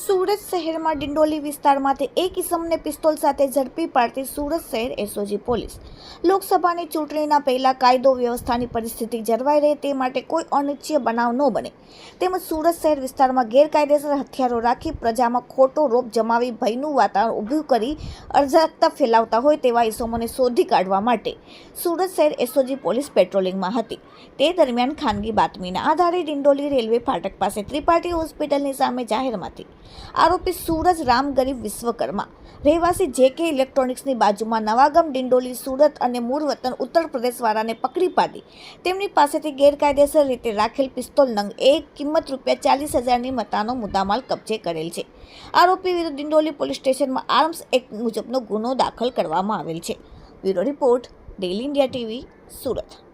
સુરત શહેરમાં ડિંડોલી વિસ્તારમાંથી એક ઇસમને પિસ્તોલ સાથે ઝડપી પાડતી સુરત શહેર એસઓજી પોલીસ. લોકસભાની ચૂંટણીના પહેલા કાયદો વ્યવસ્થાની પરિસ્થિતિ જળવાઈ રહે તે માટે કોઈ અનિચ્છીય બનાવ ન બને. તેમજ સુરત શહેર વિસ્તારમાં ગેરકાયદેસર હથિયારો રાખી પ્રજામાં ખોટો રોપ જમાવી ભયનું વાતાવરણ ઊભું કરી અર્જાકતા ફેલાવતા હોય તેવા ઇસમોને શોધી કાઢવા માટે સુરત શહેર એસઓજી પોલીસ પેટ્રોલિંગમાં હતી. તે દરમિયાન ખાનગી બાતમીના આધારે ડિંડોલી રેલવે ફાટક પાસે ત્રિપાઠી હોસ્પિટલની સામે જાહેરમાંથી આરોપી સુરજ રામ ગરીબ વિશ્વકર્મા. રહેવાસી જે કે ઇલેક્ટ્રોનિક્સની બાજુમાં નવાગામ ડિંડોલી, સુરત અને મૂળ વતન ઉત્તર પ્રદેશવાળાને પકડી પાડી. તેમની પાસેથી ગેરકાયદેસર રીતે રાખેલ પિસ્તોલ નંગ એક, કિંમત રૂપિયા ચાલીસ હજારની મતાનો મુદ્દામાલ કબજે કરેલ છે. આરોપી વિરુદ્ધ ડિંડોલી પોલીસ સ્ટેશનમાં આર્મ્સ એક્ટ મુજબનો ગુનો દાખલ કરવામાં આવેલ છે. Bureau report daily India TV, Surat.